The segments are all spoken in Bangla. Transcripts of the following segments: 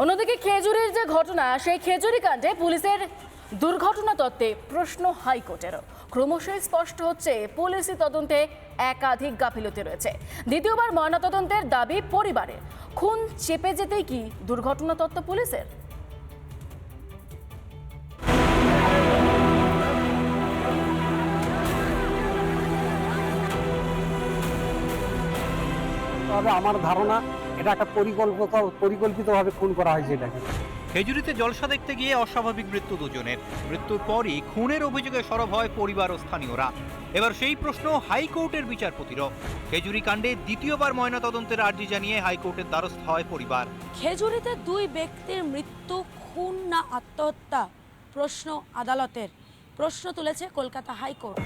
অন্যদিকে খেজুরির যে ঘটনা, সেই খেজুরি কাণ্ডে পুলিশের দুর্ঘটনা তত্ত্বে প্রশ্ন হাইকোর্টেরও। ক্রমশই স্পষ্ট হচ্ছে, পুলিশি তদন্তে একাধিক গাফিলতি রয়েছে। দ্বিতীয়বার ময়নাতদন্তের দাবি পরিবারের। খুন চেপে যেতেই কি দুর্ঘটনা তত্ত্ব পুলিশের? তবে আমার ধারণা এটা একটা পরিকল্পিত পরিকল্পিতভাবে খুন করা হয়েছে এটাকে। খেজুরিতে জলসা দেখতে গিয়ে অস্বাভাবিক মৃত্যু দুজনের। মৃত্যুর পরই খুনের অভিযোগে সরব হয় পরিবার ও স্থানীয়রা। এবার সেই প্রশ্ন হাইকোর্টের বিচারপতিরও। খেজুরি কাণ্ডে দ্বিতীয়বার ময়নাতদন্তের আর্জি জানিয়ে হাইকোর্টের দ্বারস্থ হয় পরিবার। খেজুরিতে দুই ব্যক্তির মৃত্যু খুন না আত্মহত্যা? প্রশ্ন আদালতের। প্রশ্ন তুলেছে কলকাতা হাইকোর্ট।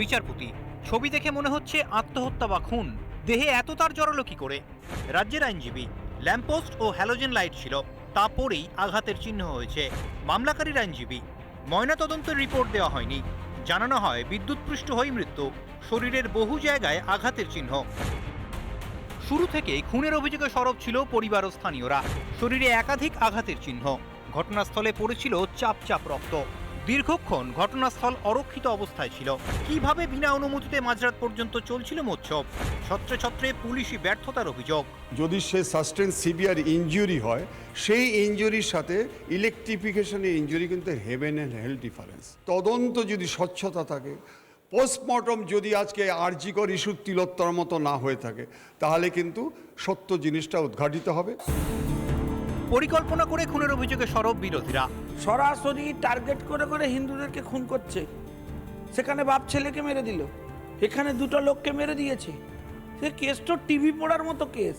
বিচারপতি ছবি দেখে মনে হচ্ছে আত্মহত্যা বা খুন। দেহে এত তার জড়ালো কি করে? রাজ্যের আইনজীবী ল্যাম্পোস্ট ও হ্যালোজেন লাইট ছিল, তা পরেই আঘাতের চিহ্ন হয়েছে। মামলাকারীর আইনজীবী, ময়নাতদন্তের রিপোর্ট দেওয়া হয়নি। জানানো হয়, বিদ্যুৎপৃষ্ট হয়ে মৃত্যু, শরীরের বহু জায়গায় আঘাতের চিহ্ন। শুরু থেকে খুনের অভিযোগে সরব ছিল পরিবার ও স্থানীয়রা। শরীরে একাধিক আঘাতের চিহ্ন। ঘটনাস্থলে পড়েছিল চাপ চাপ রক্ত। দীর্ঘক্ষণ ঘটনাস্থল অরক্ষিত অবস্থায় ছিল। কীভাবে বিনা অনুমতিতে মাঝরাত পর্যন্ত চলছিল মোৎসব ছত্রে ছত্রে পুলিশি ব্যর্থতার অভিযোগ। যদি সে সাস্টেন সিভিয়ার ইনজুরি হয়, সেই ইনজুরির সাথে ইলেকট্রিফিকেশনের ইনজুরি কিন্তু হেভেন অ্যান্ড হেল ডিফারেন্স তদন্ত যদি স্বচ্ছতা থাকে পোস্টমর্টম যদি আজকে আর্জিকর ইস্যুর তিলোত্তর মতো না হয়ে থাকে, তাহলে কিন্তু সত্য জিনিসটা উদ্ঘাটিত হবে। পরিকল্পনা করে খুনের অভিযোগে সরব বিরোধীরা। সরাসরি টার্গেট করে করে হিন্দুদেরকে খুন করছে। সেখানে বাপ ছেলেকে মেরে দিল। এখানে দুটো লোককে মেরে দিয়েছে। সে কেস তো টিভি পড়ার মতো কেস।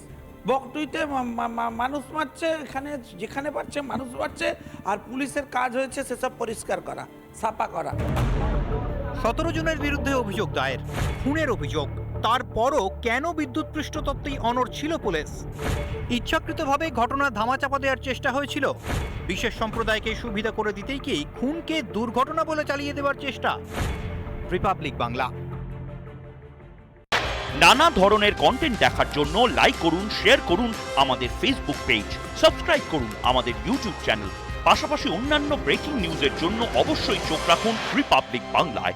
বকটুইতে মানুষ মারছে এখানে যেখানে পাচ্ছে মানুষ মারছে আর পুলিশের কাজ হয়েছে সেসব পরিষ্কার করা সাফা করা। সতেরো জনের বিরুদ্ধে অভিযোগ দায়ের খুনের অভিযোগ। তারপরও কেন বিদ্যুৎ পৃষ্ঠ তত্ত্বেই অনর ছিল পুলিশ? ইচ্ছাকৃতভাবে ঘটনা ধামাচাপা দেওয়ার চেষ্টা হয়েছিল। বিশেষ সম্প্রদায়কে সুবিধা করে দিতেই কি খুনকে দুর্ঘটনা বলে চালিয়ে দেওয়ার চেষ্টা? রিপাবলিক বাংলা। নানা ধরনের কন্টেন্ট দেখার জন্য লাইক করুন শেয়ার করুন আমাদের ফেসবুক পেজ সাবস্ক্রাইব করুন আমাদের ইউটিউব চ্যানেল পাশাপাশি অন্যান্য ব্রেকিং নিউজের জন্য অবশ্যই চোখ রাখুন রিপাবলিক বাংলায়